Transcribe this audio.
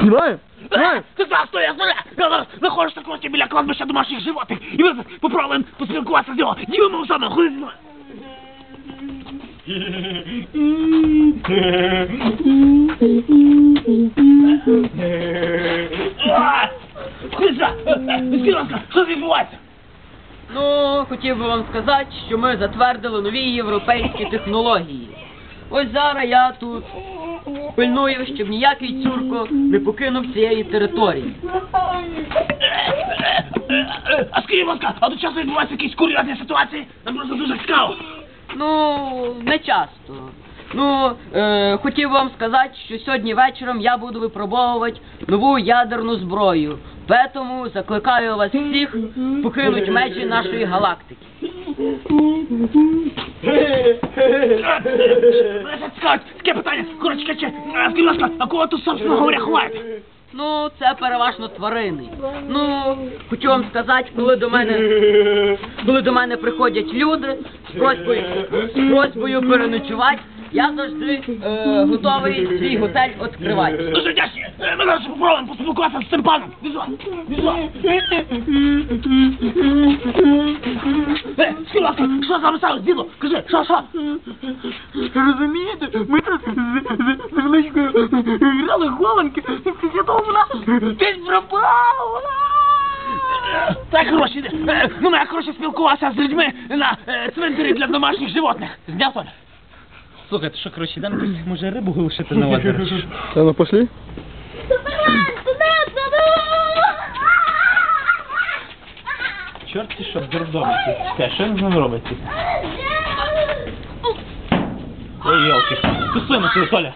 Знімаємо? Знімаємо? Ти зараз стоя, стоя! Знаходишся коротше біля кладбища домашніх животних. І ми попробуємо поспілкуватися з нього. Дівимо в саме, ходи зі мною. А! Ходи сюди! Скажи, будь ласка, що відбувається? Ну, хотів би вам сказати, що ми затвердили нові європейські технології. Ось зараз я тут пильную, щоб ніякий цюрко не покинув цієї території. А скажіть, будь ласка, а тут часто відбуваються якісь курйозні ситуації? Нам просто дуже цікаво. Ну, не часто. Ну, е, хотів вам сказати, що сьогодні вечором я буду випробовувати нову ядерну зброю. Тому закликаю вас всіх покинути межі нашої галактики. Цікавить, таке питання. Коротше, а скажіть, будь ласка, а кого тут, собственно говоря, ховаєте? Ну, це переважно тварини. Ну, хочу вам сказати, коли до мене коли до мене приходять люди з просьбою, з просьбою переночувати, я завжди е, готовий свій готель відкривати. Дуже вдячні. Е, Ми зараз попробуємо поспілкуватися з цим паном. Візу, візу. Ласка, що з вами сталося, діду? Кажи, що, що? Розумієте, ми тут з- внучкою грали голоньки, і після того вона десь пропала. Е, Так, гроші, е, ну, я, коротше, спілкувався з людьми на е, цвинтарі для домашніх животних. Зняв Толя? Слухай, ти що, коротше, десь, може рибу глушити на озеро? Та ну пошли. Чорт ти що, в дурдомі ти. Що він з ним робить? Ой, йолки. Тусуємо, Толя.